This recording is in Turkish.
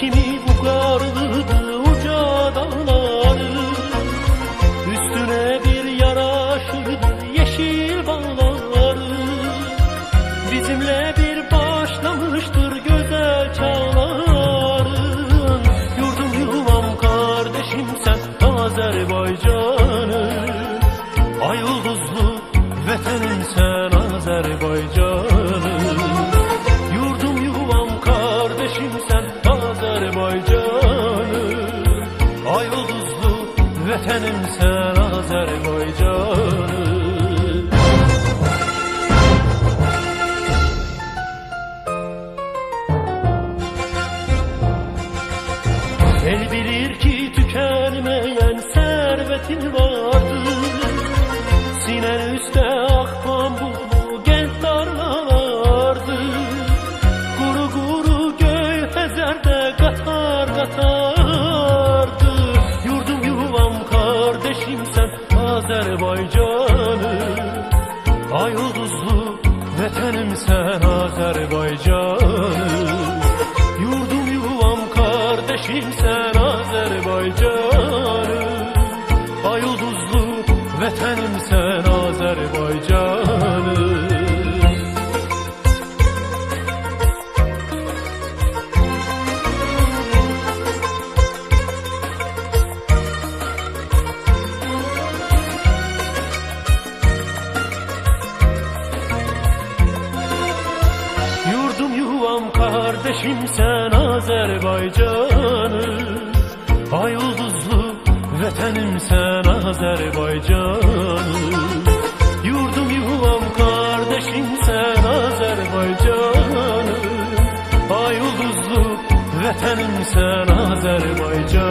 kimi vukarlıdır uca dağları. Üstüne bir yaraşırdır yeşil bağları. Bizimle bir başlamıştır güzel çağların Yurdum yuvam kardeşim sen Azerbaycan'ı Ay yıldızlı vetenin sen Azerbaycan Vətənim sən Azərbaycanım El bilir ki tükenmeyen servetin vardır. Sinen üstten sen Azerbaycanım Ay yıldızlı vatanım sen Azerbaycanım Yurdum yuvam kardeşim sen Azerbaycanım Ay yıldızlı vatanım sen kardeşim sen Azerbaycanım Ay yıldızlı vatanım sen Azerbaycanım Yurdum yuvam kardeşim sen Azerbaycanım Ay yıldızlı vatanım sen Azerbaycan